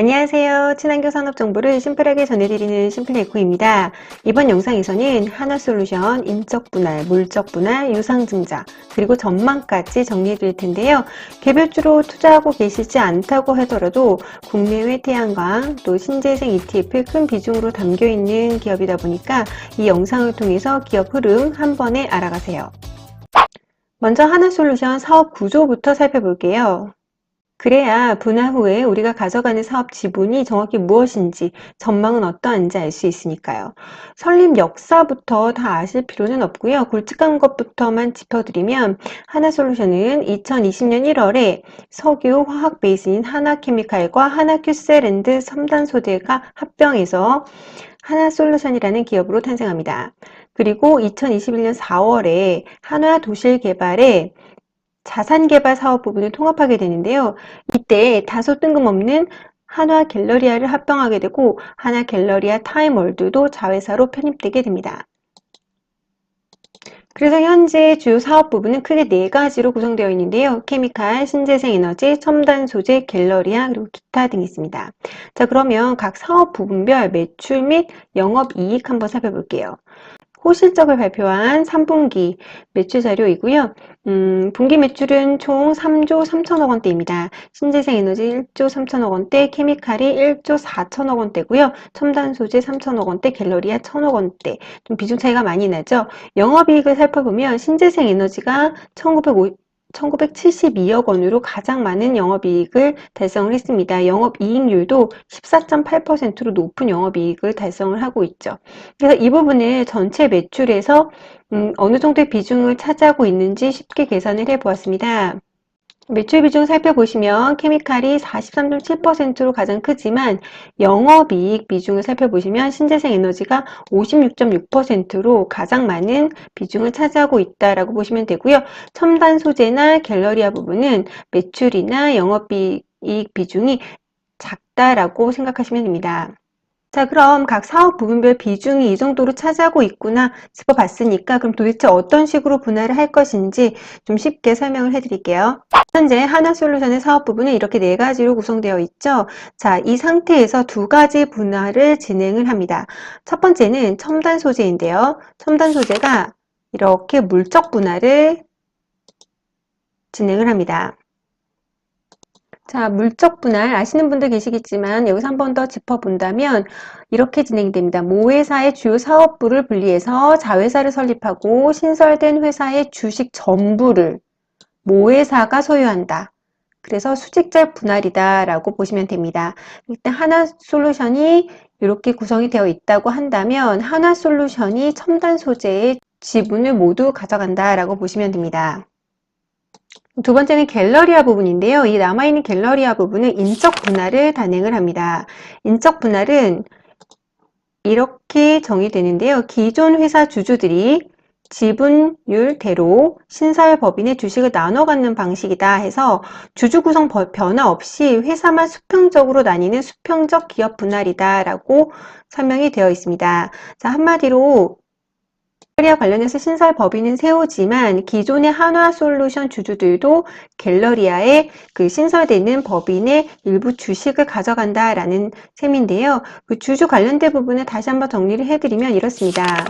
안녕하세요. 친환경 산업 정보를 심플하게 전해드리는 심플에코입니다. 이번 영상에서는 하나솔루션 인적 분할, 물적 분할, 유상 증자, 그리고 전망까지 정리해 드릴 텐데요. 개별주로 투자하고 계시지 않다고 하더라도 국내외 태양광 또 신재생 ETF에 큰 비중으로 담겨 있는 기업이다 보니까 이 영상을 통해서 기업 흐름 한 번에 알아가세요. 먼저 하나솔루션 사업 구조부터 살펴볼게요. 그래야 분할 후에 우리가 가져가는 사업 지분이 정확히 무엇인지 전망은 어떠한지 알 수 있으니까요. 설립 역사부터 다 아실 필요는 없고요. 굵직한 것부터만 짚어드리면 하나솔루션은 2020년 1월에 석유 화학 베이스인 하나케미칼과 하나큐셀랜드 첨단 소재가 합병해서 하나솔루션이라는 기업으로 탄생합니다. 그리고 2021년 4월에 한화 도실 개발에 자산개발 사업 부분을 통합하게 되는데요. 이때 다소 뜬금없는 한화 갤러리아를 합병하게 되고 한화 갤러리아 타임월드도 자회사로 편입되게 됩니다. 그래서 현재 주요 사업 부분은 크게 네 가지로 구성되어 있는데요. 케미칼, 신재생 에너지, 첨단 소재, 갤러리아, 그리고 기타 등이 있습니다. 자, 그러면 각 사업 부분별 매출 및 영업 이익 한번 살펴볼게요. 호실적을 발표한 3분기 매출 자료이고요. 음, 분기 매출은 총 3조 3천억 원대입니다. 신재생 에너지 1조 3천억 원대, 케미칼이 1조 4천억 원대고요. 첨단 소재 3천억 원대, 갤러리아 1천억 원대. 좀 비중 차이가 많이 나죠. 영업이익을 살펴보면 신재생 에너지가 1950 1972억 원으로 가장 많은 영업이익을 달성을 했습니다. 영업이익률도 14.8%로 높은 영업이익을 달성을 하고 있죠. 그래서 이 부분을 전체 매출에서 음, 어느 정도의 비중을 차지하고 있는지 쉽게 계산을 해 보았습니다. 매출 비중 살펴보시면 케미칼이 43.7%로 가장 크지만 영업이익 비중을 살펴보시면 신재생 에너지가 56.6%로 가장 많은 비중을 차지하고 있다라고 보시면 되고요. 첨단 소재나 갤러리아 부분은 매출이나 영업이익 비중이 작다라고 생각하시면 됩니다. 자, 그럼 각 사업 부분별 비중이 이 정도로 차지하고 있구나 짚어봤으니까 그럼 도대체 어떤 식으로 분할을 할 것인지 좀 쉽게 설명을 해드릴게요. 현재 하나솔루션의 사업 부분은 이렇게 네 가지로 구성되어 있죠. 자, 이 상태에서 두 가지 분할을 진행을 합니다. 첫 번째는 첨단 소재인데요. 첨단 소재가 이렇게 물적 분할을 진행을 합니다. 자, 물적 분할 아시는 분들 계시겠지만 여기서 한 번 더 짚어본다면 이렇게 진행됩니다. 모 회사의 주요 사업부를 분리해서 자회사를 설립하고 신설된 회사의 주식 전부를 모 회사가 소유한다. 그래서 수직적 분할이다 라고 보시면 됩니다. 일단 하나 솔루션이 이렇게 구성이 되어 있다고 한다면 하나 솔루션이 첨단 소재의 지분을 모두 가져간다 라고 보시면 됩니다. 두 번째는 갤러리아 부분인데요. 이 남아있는 갤러리아 부분은 인적 분할을 단행을 합니다. 인적 분할은 이렇게 정의되는데요. 기존 회사 주주들이 지분율대로 신사회법인의 주식을 나눠 갖는 방식이다 해서 주주 구성 변화 없이 회사만 수평적으로 나뉘는 수평적 기업 분할이다 라고 설명이 되어 있습니다. 자, 한마디로 갤러리아 관련해서 신설 법인은 세우지만 기존의 한화솔루션 주주들도 갤러리아에 그 신설되는 법인의 일부 주식을 가져간다라는 셈인데요. 그 주주 관련된 부분을 다시 한번 정리를 해드리면 이렇습니다.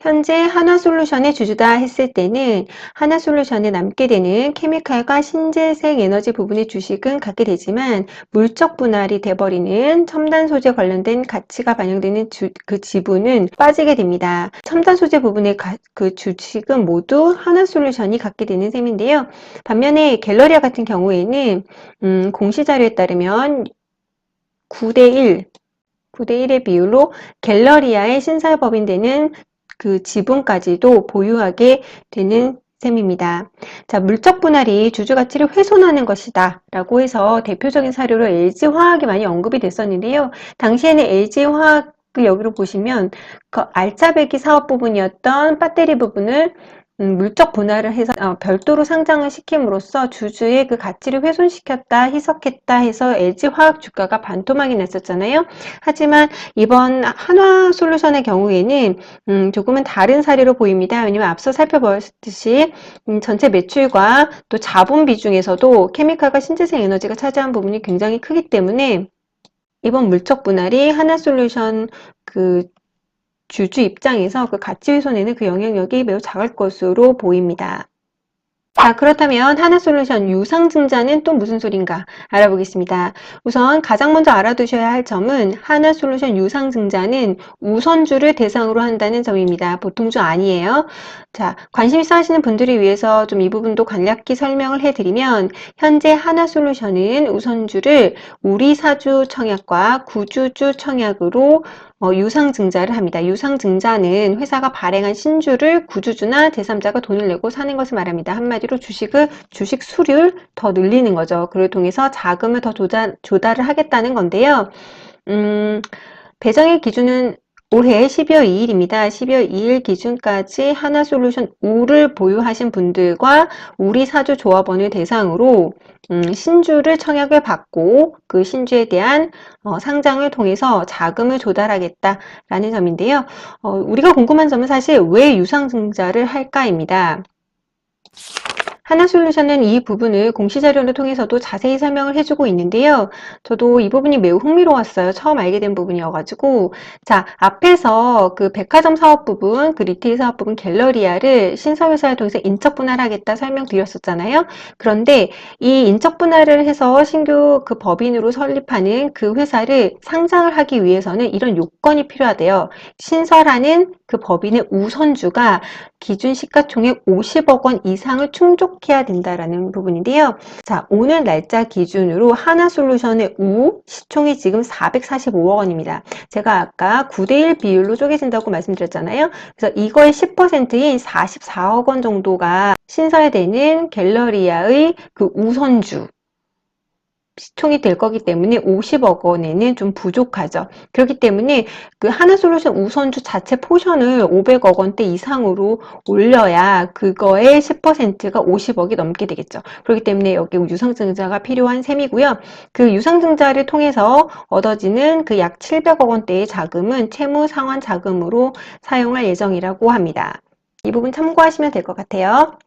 현재 하나솔루션의 주주다 했을 때는 하나솔루션에 남게 되는 케미칼과 신재생 에너지 부분의 주식은 갖게 되지만 물적 분할이 돼버리는 첨단 소재 관련된 가치가 반영되는 주, 그 지분은 빠지게 됩니다. 첨단 소재 부분의 가, 그 주식은 모두 하나솔루션이 갖게 되는 셈인데요. 반면에 갤러리아 같은 경우에는 음, 공시자료에 따르면 9대 1 9대 1의 비율로 갤러리아의 신사법인 되는 그 지분까지도 보유하게 되는 셈입니다. 자, 물적 분할이 주주 가치를 훼손하는 것이다 라고 해서 대표적인 사례로 LG화학이 많이 언급이 됐었는데요. 당시에는 LG화학을 여기로 보시면 그 알짜배기 사업 부분이었던 배터리 부분을 음, 물적 분할을 해서 어, 별도로 상장을 시킴으로써 주주의 그 가치를 훼손시켰다, 희석했다 해서 LG화학 주가가 반토막이 났었잖아요. 하지만 이번 한화 솔루션의 경우에는 음, 조금은 다른 사례로 보입니다. 왜냐면 앞서 살펴보았듯이 음, 전체 매출과 또 자본 비중에서도 케미칼과 신재생 에너지가 차지한 부분이 굉장히 크기 때문에 이번 물적 분할이 하나솔루션 그 주주 입장에서 그 가치 훼손에는 그 영향력이 매우 작을 것으로 보입니다. 자, 그렇다면 하나솔루션 유상증자는 또 무슨 소린가 알아보겠습니다. 우선 가장 먼저 알아두셔야 할 점은 하나솔루션 유상증자는 우선주를 대상으로 한다는 점입니다. 보통주 아니에요. 자, 관심 있어 하시는 분들을 위해서 좀 이 부분도 간략히 설명을 해드리면 현재 하나솔루션은 우선주를 우리 사주 청약과 구주주 청약으로 어, 유상증자를 합니다. 유상증자는 회사가 발행한 신주를 구주주나 제3자가 돈을 내고 사는 것을 말합니다. 한마디로 주식을 주식 수를 더 늘리는 거죠. 그를 통해서 자금을 더 조달, 조달을 하겠다는 건데요. 음, 배정의 기준은 올해 12월 2일입니다. 12월 2일 기준까지 하나솔루션 우를 보유하신 분들과 우리 사주 조합원을 대상으로 음, 신주를 청약을 받고 그 신주에 대한 어, 상장을 통해서 자금을 조달하겠다라는 점인데요. 어, 우리가 궁금한 점은 사실 왜 유상증자를 할까입니다. 하나솔루션은 이 부분을 공시자료를 통해서도 자세히 설명을 해주고 있는데요. 저도 이 부분이 매우 흥미로웠어요. 처음 알게 된 부분이어가지고. 자, 앞에서 그 백화점 사업 부분, 그 리테일 사업 부분 갤러리아를 신사회사를 통해서 인적 분할하겠다 설명드렸었잖아요. 그런데 이 인적 분할을 해서 신규 그 법인으로 설립하는 그 회사를 상장을 하기 위해서는 이런 요건이 필요하대요. 신설하는 그 법인의 우선주가 기준 시가총액 50억 원 이상을 충족 해야 된다라는 부분인데요. 자, 오늘 날짜 기준으로 하나솔루션의 우 시총이 지금 445억 원입니다. 제가 아까 9대1 비율로 쪼개진다고 말씀드렸잖아요. 그래서 이거의 10%인 44억 원 정도가 신설되는 갤러리아의 그 우선주 시총이 될 거기 때문에 50억 원에는 좀 부족하죠. 그렇기 때문에 그 하나솔루션 우선주 자체 포션을 500억 원대 이상으로 올려야 그거의 10%가 50억이 넘게 되겠죠. 그렇기 때문에 여기 유상증자가 필요한 셈이고요. 그 유상증자를 통해서 얻어지는 그 약 700억 원대의 자금은 채무 상환 자금으로 사용할 예정이라고 합니다. 이 부분 참고하시면 될 것 같아요.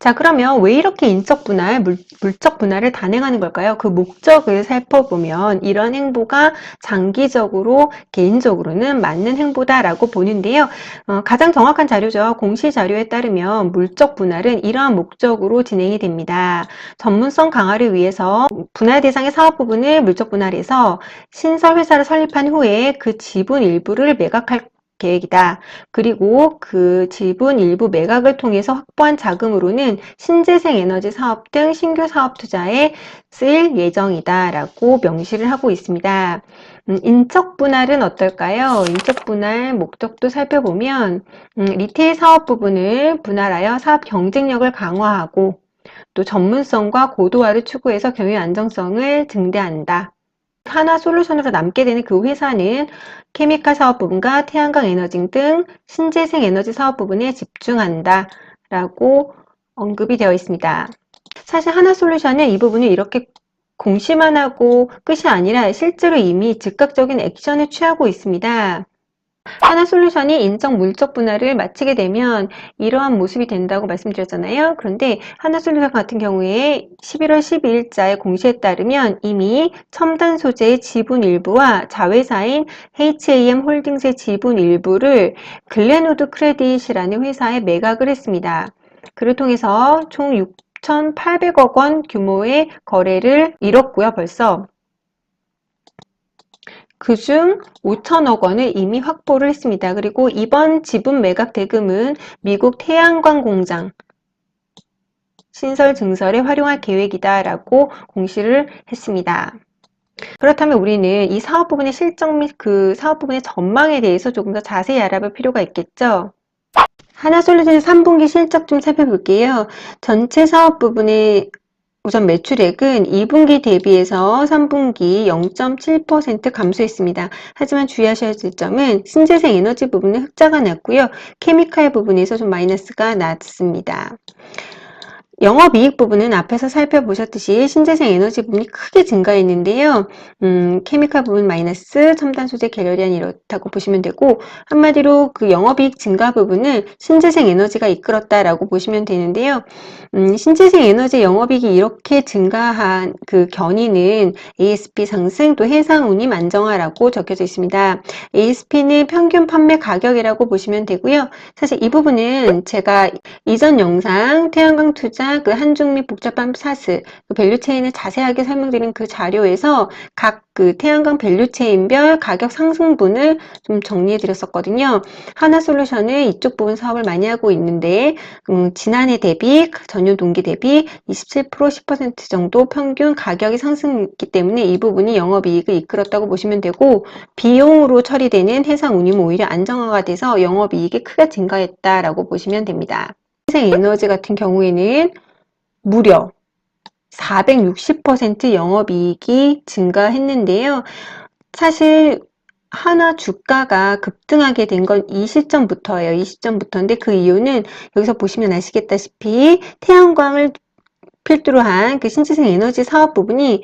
자, 그러면 왜 이렇게 인적 분할, 물, 물적 분할을 단행하는 걸까요? 그 목적을 살펴보면 이런 행보가 장기적으로 개인적으로는 맞는 행보다라고 보는데요. 어, 가장 정확한 자료죠. 공시 자료에 따르면 물적 분할은 이러한 목적으로 진행이 됩니다. 전문성 강화를 위해서 분할 대상의 사업 부분을 물적 분할해서 신설 회사를 설립한 후에 그 지분 일부를 매각할 계획이다. 그리고 그 지분 일부 매각을 통해서 확보한 자금으로는 신재생 에너지 사업 등 신규 사업 투자에 쓸 예정이다. 라고 명시를 하고 있습니다. 음, 인적 분할은 어떨까요? 인적 분할 목적도 살펴보면 음, 리테일 사업 부분을 분할하여 사업 경쟁력을 강화하고 또 전문성과 고도화를 추구해서 경영 안정성을 증대한다. 하나 솔루션으로 남게 되는 그 회사는 케미칼 사업 부분과 태양광 에너지 등 신재생 에너지 사업 부분에 집중한다 라고 언급이 되어 있습니다. 사실 하나 솔루션은 이 부분을 이렇게 공시만 하고 끝이 아니라 실제로 이미 즉각적인 액션을 취하고 있습니다. 하나 솔루션이 인적 물적 분할을 마치게 되면 이러한 모습이 된다고 말씀드렸잖아요. 그런데 하나 솔루션 같은 경우에 11월 12일자의 공시에 따르면 이미 첨단 소재의 지분 일부와 자회사인 HAM 홀딩스의 지분 일부를 글렌우드 크레딧이라는 회사에 매각을 했습니다. 그를 통해서 총 6,800억 원 규모의 거래를 이뤘고요. 벌써 그중 5천억 원을 이미 확보를 했습니다. 그리고 이번 지분 매각 대금은 미국 태양광 공장 신설 증설에 활용할 계획이다라고 공시를 했습니다. 그렇다면 우리는 이 사업 부분의 실적 및 그 사업 부분의 전망에 대해서 조금 더 자세히 알아볼 필요가 있겠죠. 하나솔루션의 3분기 실적 좀 살펴볼게요. 전체 사업 부분의 우선 매출액은 2분기 대비해서 3분기 0.7% 감소했습니다. 하지만 주의하셔야 될 점은 신재생 에너지 부분은 흑자가 났고요. 케미칼 부분에서 좀 마이너스가 났습니다. 영업이익 부분은 앞에서 살펴보셨듯이 신재생 에너지 부분이 크게 증가했는데요. 음, 케미칼 부분 마이너스, 첨단 소재 계열이한 이렇다고 보시면 되고 한마디로 그 영업이익 증가 부분을 신재생 에너지가 이끌었다라고 보시면 되는데요. 음, 신재생 에너지 영업이익이 이렇게 증가한 그 견인은 ASP 상승 또 해상 운임 안정화라고 적혀져 있습니다. ASP는 평균 판매 가격이라고 보시면 되고요. 사실 이 부분은 제가 이전 영상 태양광 투자 그 한중 및 복잡한 사스 그 밸류체인을 자세하게 설명드린 그 자료에서 각 그 태양광 밸류체인별 가격 상승분을 좀 정리해 드렸었거든요. 하나솔루션은 이쪽 부분 사업을 많이 하고 있는데 음, 지난해 대비 전년 동기 대비 27% 10% 정도 평균 가격이 상승했기 때문에 이 부분이 영업이익을 이끌었다고 보시면 되고 비용으로 처리되는 해상 운임은 오히려 안정화가 돼서 영업이익이 크게 증가했다라고 보시면 됩니다. 생 에너지 같은 경우에는 무려 460% 영업이익이 증가했는데요. 사실 하나 주가가 급등하게 된 건 이 시점부터예요. 이 시점부터인데 그 이유는 여기서 보시면 아시겠다시피 태양광을 필두로 한 그 신재생 에너지 사업 부분이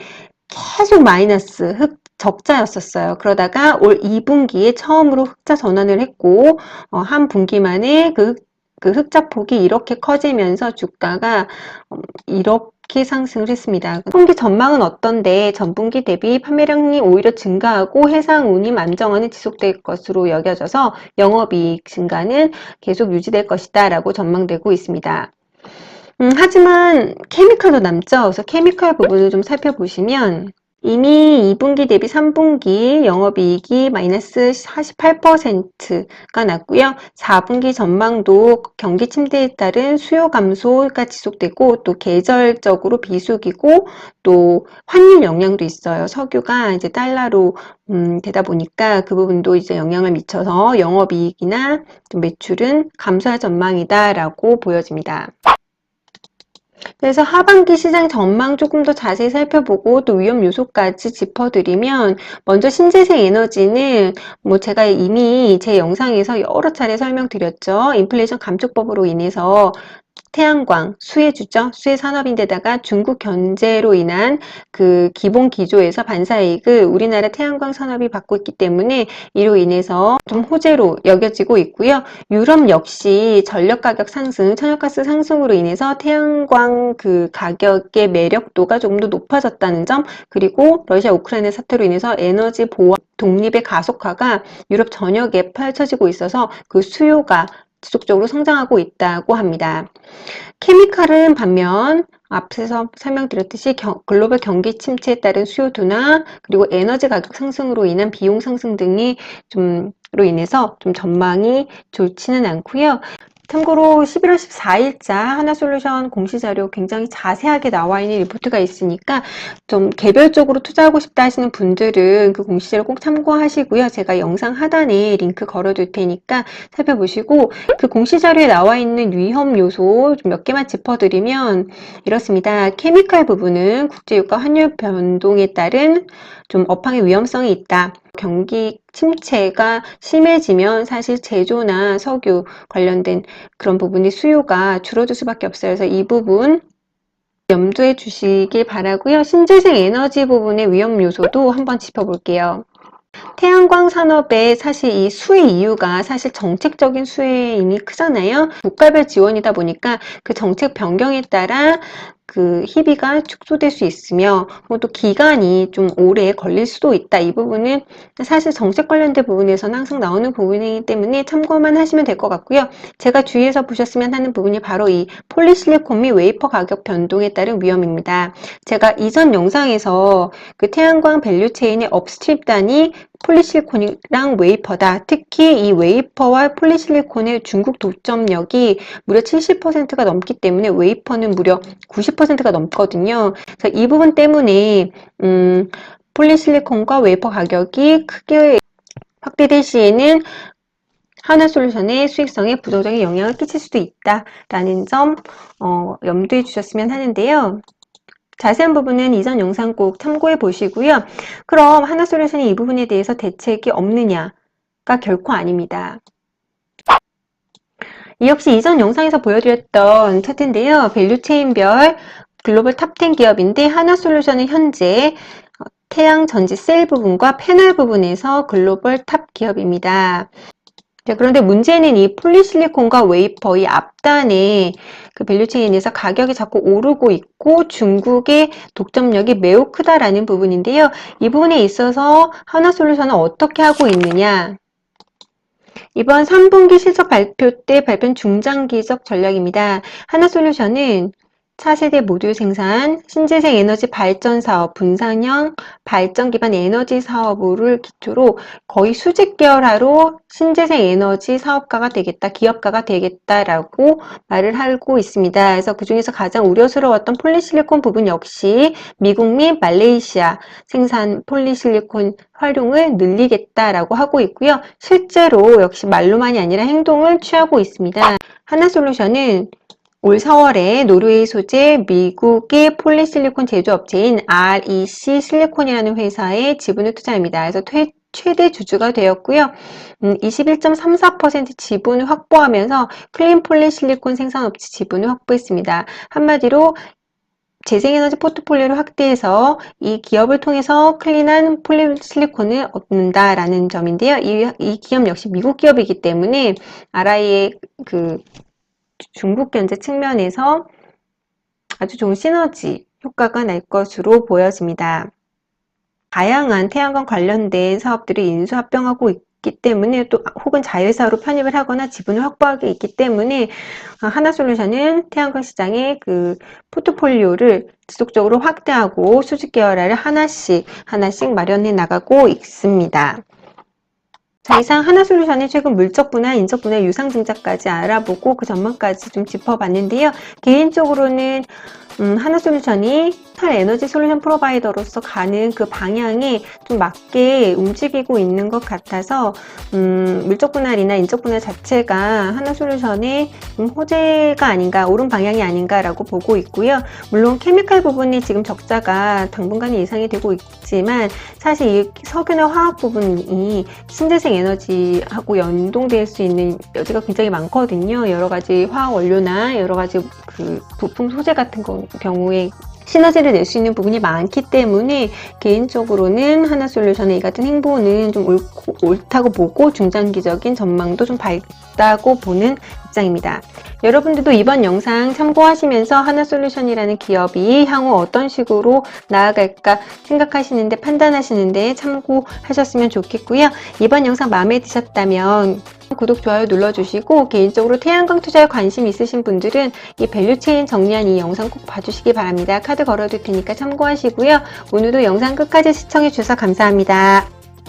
계속 마이너스 흑 적자였었어요. 그러다가 올 2분기에 처음으로 흑자 전환을 했고 어, 한 분기 만에 그, 그 흑자 폭이 이렇게 커지면서 주가가 음, 이렇게 상승을 했습니다. 분기 전망은 어떤데 전분기 대비 판매량이 오히려 증가하고 해상 운임 안정화는 지속될 것으로 여겨져서 영업이익 증가는 계속 유지될 것이다 라고 전망되고 있습니다. 음, 하지만 케미칼도 남죠. 그래서 케미칼 부분을 좀 살펴보시면 이미 2분기 대비 3분기 영업이익이 마이너스 48%가 났고요. 4분기 전망도 경기 침대에 따른 수요 감소가 지속되고 또 계절적으로 비수기고 또 환율 영향도 있어요. 석유가 이제 달러로 음, 되다 보니까 그 부분도 이제 영향을 미쳐서 영업이익이나 좀 매출은 감소할 전망이다라고 보여집니다. 그래서 하반기 시장 전망 조금 더 자세히 살펴보고 또 위험 요소까지 짚어드리면 먼저 신재생 에너지는 뭐 제가 이미 제 영상에서 여러 차례 설명드렸죠. 인플레이션 감축법으로 인해서 태양광, 수혜주죠. 수혜 산업인데다가 중국 견제로 인한 그 기본 기조에서 반사이익을 우리나라 태양광 산업이 받고 있기 때문에 이로 인해서 좀 호재로 여겨지고 있고요. 유럽 역시 전력 가격 상승, 천연가스 상승으로 인해서 태양광 그 가격의 매력도가 조금 더 높아졌다는 점, 그리고 러시아 우크라이나 사태로 인해서 에너지 보안 독립의 가속화가 유럽 전역에 펼쳐지고 있어서 그 수요가 지속적으로 성장하고 있다고 합니다. 케미칼은 반면 앞에서 설명드렸듯이 겨, 글로벌 경기 침체에 따른 수요 둔화 그리고 에너지 가격 상승으로 인한 비용 상승 등이 좀로 인해서 좀 전망이 좋지는 않고요. 참고로 11월 14일자 하나솔루션 공시자료 굉장히 자세하게 나와 있는 리포트가 있으니까 좀 개별적으로 투자하고 싶다 하시는 분들은 그 공시자료 꼭 참고하시고요. 제가 영상 하단에 링크 걸어둘 테니까 살펴보시고 그 공시자료에 나와 있는 위험 요소 좀 몇 개만 짚어드리면 이렇습니다. 케미칼 부분은 국제유가 환율 변동에 따른 좀 업황의 위험성이 있다. 경기 침체가 심해지면 사실 제조나 석유 관련된 그런 부분이 수요가 줄어들 수밖에 없어요. 그래서 이 부분 염두에 주시길 바라고요. 신재생 에너지 부분의 위험 요소도 한번 짚어볼게요. 태양광 산업의 사실 이 수혜 이유가 사실 정책적인 수혜의 이미 크잖아요. 국가별 지원이다 보니까 그 정책 변경에 따라 그 희비가 축소될 수 있으며 뭐또 기간이 좀 오래 걸릴 수도 있다. 이 부분은 사실 정책 관련된 부분에서는 항상 나오는 부분이기 때문에 참고만 하시면 될 것 같고요. 제가 주의해서 보셨으면 하는 부분이 바로 이 폴리실리콘 및 웨이퍼 가격 변동에 따른 위험입니다. 제가 이전 영상에서 그 태양광 밸류체인의 업스트립 단위 폴리실리콘이랑 웨이퍼다. 특히 이 웨이퍼와 폴리실리콘의 중국 도점력이 무려 70%가 넘기 때문에 웨이퍼는 무려 90%가 넘거든요. 그래서 이 부분 때문에 음, 폴리실리콘과 웨이퍼 가격이 크게 확대될 시에는 하나 솔루션의 수익성에 부정적인 영향을 끼칠 수도 있다라는 점 어, 염두에 주셨으면 하는데요. 자세한 부분은 이전 영상 꼭 참고해 보시고요. 그럼 하나솔루션이 이 부분에 대해서 대책이 없느냐가 결코 아닙니다. 이 역시 이전 영상에서 보여드렸던 차트인데요. 밸류체인별 글로벌 탑10 기업인데 하나솔루션은 현재 어, 태양 전지 셀 부분과 패널 부분에서 글로벌 탑 기업입니다. 자, 그런데 문제는 이 폴리실리콘과 웨이퍼 이 앞단에 그 밸류체인에서 가격이 자꾸 오르고 있고 중국의 독점력이 매우 크다라는 부분인데요. 이 부분에 있어서 하나솔루션은 어떻게 하고 있느냐? 이번 3분기 실적 발표 때 발표한 중장기적 전략입니다. 하나솔루션은 차세대 모듈 생산, 신재생 에너지 발전 사업, 분산형 발전 기반 에너지 사업을 기초로 거의 수직 계열화로 신재생 에너지 사업가가 되겠다, 기업가가 되겠다라고 말을 하고 있습니다. 그래서 그 중에서 가장 우려스러웠던 폴리실리콘 부분 역시 미국 및 말레이시아 생산 폴리실리콘 활용을 늘리겠다라고 하고 있고요. 실제로 역시 말로만이 아니라 행동을 취하고 있습니다. 하나솔루션은 올 4월에 노르웨이 소재 미국의 폴리실리콘 제조업체인 REC 실리콘이라는 회사에 지분을 투자합니다. 그래서 퇴, 최대 주주가 되었고요. 음, 21.34% 지분을 확보하면서 클린 폴리실리콘 생산업체 지분을 확보했습니다. 한마디로 재생에너지 포트폴리오를 확대해서 이 기업을 통해서 클린한 폴리실리콘을 얻는다라는 점인데요. 이, 이 기업 역시 미국 기업이기 때문에 RI의 그 중국 견제 측면에서 아주 좋은 시너지 효과가 날 것으로 보여집니다. 다양한 태양광 관련된 사업들이 인수합병하고 있기 때문에 또 혹은 자회사로 편입을 하거나 지분을 확보하게 있기 때문에 하나솔루션은 태양광 시장의 그 포트폴리오를 지속적으로 확대하고 수직 계열화를 하나씩 하나씩 마련해 나가고 있습니다. 자, 이상 하나솔루션의 최근 물적 분할, 인적 분할, 유상 증자까지 알아보고 그 전망까지 좀 짚어봤는데요. 개인적으로는 음, 하나솔루션이 탈 에너지 솔루션 프로바이더로서 가는 그 방향에 좀 맞게 움직이고 있는 것 같아서 음, 물적 분할이나 인적 분할 자체가 하나 솔루션의 음, 호재가 아닌가, 옳은 방향이 아닌가라고 보고 있고요. 물론 케미칼 부분이 지금 적자가 당분간은 예상이 되고 있지만 사실 이 석유나 화학 부분이 신재생 에너지하고 연동될 수 있는 여지가 굉장히 많거든요. 여러 가지 화학 원료나 여러 가지 그 부품 소재 같은 경우에 시너지를 낼 수 있는 부분이 많기 때문에 개인적으로는 하나솔루션의 이 같은 행보는 좀 옳고, 옳다고 보고 중장기적인 전망도 좀 밝다고 보는 입장입니다. 여러분들도 이번 영상 참고하시면서 하나솔루션이라는 기업이 향후 어떤 식으로 나아갈까 생각하시는데 판단하시는데 참고하셨으면 좋겠고요. 이번 영상 마음에 드셨다면 구독, 좋아요 눌러주시고 개인적으로 태양광 투자에 관심 있으신 분들은 이 밸류체인 정리한 이 영상 꼭 봐주시기 바랍니다. 카드 걸어둘 테니까 참고하시고요. 오늘도 영상 끝까지 시청해 주셔서 감사합니다.